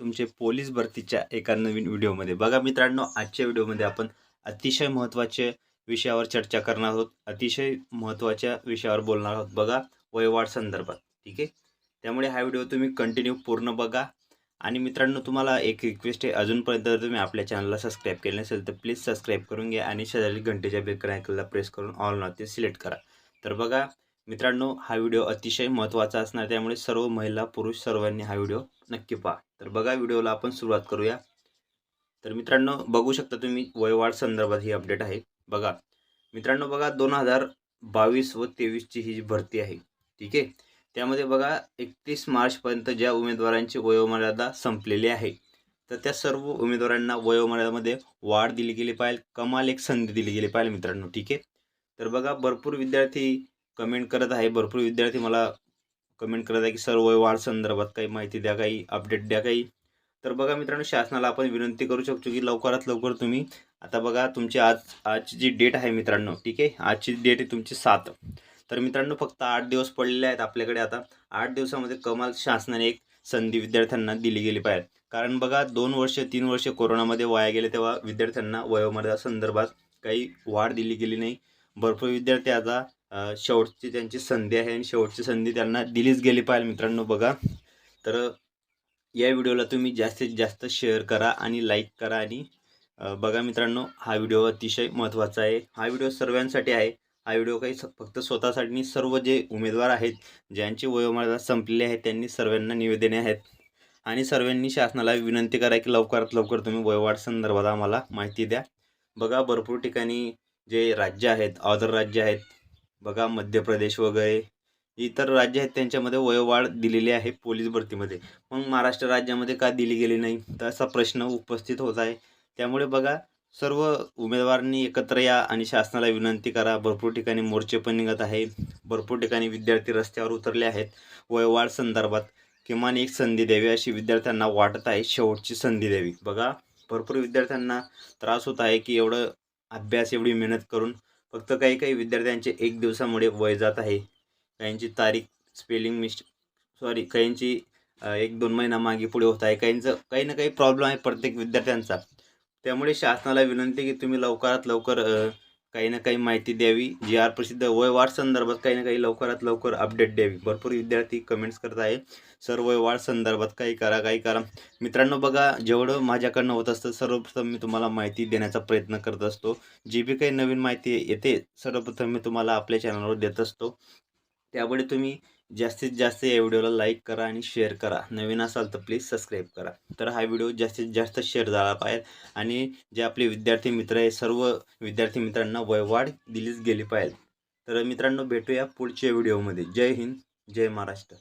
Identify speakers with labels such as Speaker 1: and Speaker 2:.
Speaker 1: तुमचे पोलीस भरतीच्या एका नवीन व्हिडिओमध्ये. बघा मित्रांनो आजच्या व्हिडिओमध्ये आपण अतिशय महत्त्वाच्या विषयावर चर्चा करणार आहोत. अतिशय महत्त्वाच्या विषयावर बोलणार आहोत. बघा वयवाढ संदर्भात. ठीक आहे? त्यामुळे हा व्हिडिओ तुम्ही कंटिन्यू पूर्ण बघा. आणि मित्रांनो तुम्हाला एक रिक्वेस्ट आहे. अजूनपर्यंत जर तुम्ही आपल्या चॅनलला सबस्क्राईब केलं नसेल तर प्लीज सबस्क्राईब करून घ्या. आणि शेजारी घंटेच्या बेल आयकनला प्रेस करून ऑल नॉ ते सिलेक्ट करा. तर बघा मित्रांनो हा व्हिडिओ अतिशय महत्त्वाचा असणार त्यामुळे सर्व महिला पुरुष सर्वांनी हा व्हिडिओ नक्की पहा. तर बघा व्हिडिओला आपण सुरुवात करूया. तर मित्रांनो बघू शकता तुम्ही वयवाढ संदर्भात ही अपडेट आहे. बघा मित्रांनो बघा दोन हजार बावीस व तेवीसची ही जी भरती आहे ठीक आहे? त्यामध्ये बघा एकतीस मार्चपर्यंत ज्या उमेदवारांची वयोमर्यादा संपलेली आहे तर त्या सर्व उमेदवारांना वयोमर्यादामध्ये वाढ दिली गेली पाहिजे कमाल एक संधी दिली गेली पाहिजे मित्रांनो ठीक आहे? तर बघा भरपूर विद्यार्थी कमेंट करत आहे. भरपूर विद्यार्थी मला कमेंट करत आहे की सर वयवाढ संदर्भात काही माहिती द्या काही अपडेट द्या काही. तर बघा मित्रांनो शासनाला आपण विनंती करू शकतो की लवकरात लवकर तुम्ही आता बघा तुमची आज आजची जी डेट आहे मित्रांनो ठीक आहे? आजची डेट आहे तुमची सात. तर मित्रांनो फक्त आठ दिवस पडलेले आहेत आपल्याकडे आता. आठ दिवसामध्ये कमाल शासनाने एक संधी विद्यार्थ्यांना दिली गेली पाहिजे. कारण बघा दोन वर्ष तीन वर्ष कोरोनामध्ये वाया गेले तेव्हा विद्यार्थ्यांना वयोमर्यादा संदर्भात काही वाढ दिली गेली नाही. भरपूर विद्यार्थी आता शेवटची त्यांची संधी आहे आणि शेवटची संधी त्यांना दिलीच गेली पाहिजे मित्रांनो बघा. तर या व्हिडिओला तुम्ही जास्तीत जास्त शेअर करा आणि लाईक करा आणि बघा मित्रांनो हा व्हिडिओ अतिशय महत्त्वाचा आहे. हा व्हिडिओ सर्वांसाठी आहे. हा व्हिडिओ काही स- फक्त स्वतःसाठी सर्व जे उमेदवार आहेत ज्यांची वयोमर्यादा संपलेली आहे त्यांनी सर्वांना निवेदने आहेत. आणि सर्वांनी शासनाला विनंती करा की लवकरात लवकर तुम्ही वयोवाढ संदर्भात आम्हाला माहिती द्या. बघा भरपूर ठिकाणी जे राज्य आहेत अदर राज्य आहेत बघा मध्य प्रदेश वगैरे इतर राज्य आहेत त्यांच्यामध्ये वयोवाढ दिलेली आहे पोलीस भरतीमध्ये. मग महाराष्ट्र राज्यामध्ये का दिली गेली नाही? तर असा प्रश्न उपस्थित होत आहे. त्यामुळे बघा सर्व उमेदवारांनी एकत्र या आणि शासनाला विनंती करा. भरपूर ठिकाणी मोर्चे पण निघत आहे. भरपूर ठिकाणी विद्यार्थी रस्त्यावर उतरले आहेत. वयोवाढ संदर्भात किमान एक संधी द्यावी अशी विद्यार्थ्यांना वाटत आहे. शेवटची संधी द्यावी. बघा भरपूर विद्यार्थ्यांना त्रास होत आहे की एवढं अभ्यास एवढी मेहनत करून फक्त काही काही विद्यार्थ्यांचे एक दिवसामुळे वय जात आहे. काहींची तारीख स्पेलिंग मिस्ट सॉरी काहींची एक दोन महिना मागे पुढे होत आहे. काहींचं काही ना काही प्रॉब्लेम आहे प्रत्येक विद्यार्थ्यांचा. त्यामुळे शासनाला विनंती की तुम्ही लवकरात लवकर काही ना काही माहिती द्यावी. जी आर प्रसिद्ध वयवाढ संदर्भात काही ना काही लवकरात लवकर अपडेट द्यावी. भरपूर विद्यार्थी कमेंट्स करत आहे. सर वयवाढ संदर्भात काही करा काही करा. मित्रांनो बघा जेवढं माझ्याकडनं होत असतं सर्वप्रथम मी तुम्हाला माहिती देण्याचा प्रयत्न करत असतो. जी बी काही नवीन माहिती येते सर्वप्रथम मी तुम्हाला आपल्या चॅनलवर देत असतो. त्यामुळे तुम्ही जास्तीत जास्त या व्हिडिओला लाईक करा आणि शेअर करा. नवीन असाल तर प्लीज सबस्क्राईब करा. तर हा व्हिडिओ जास्तीत जास्त शेअर झाला पाहिजे आणि जे आपले विद्यार्थी मित्र आहे सर्व विद्यार्थी मित्रांना वयवाढ दिलीच गेली पाहिजे. तर मित्रांनो भेटूया पुढच्या व्हिडिओमध्ये. जय हिंद जय महाराष्ट्र.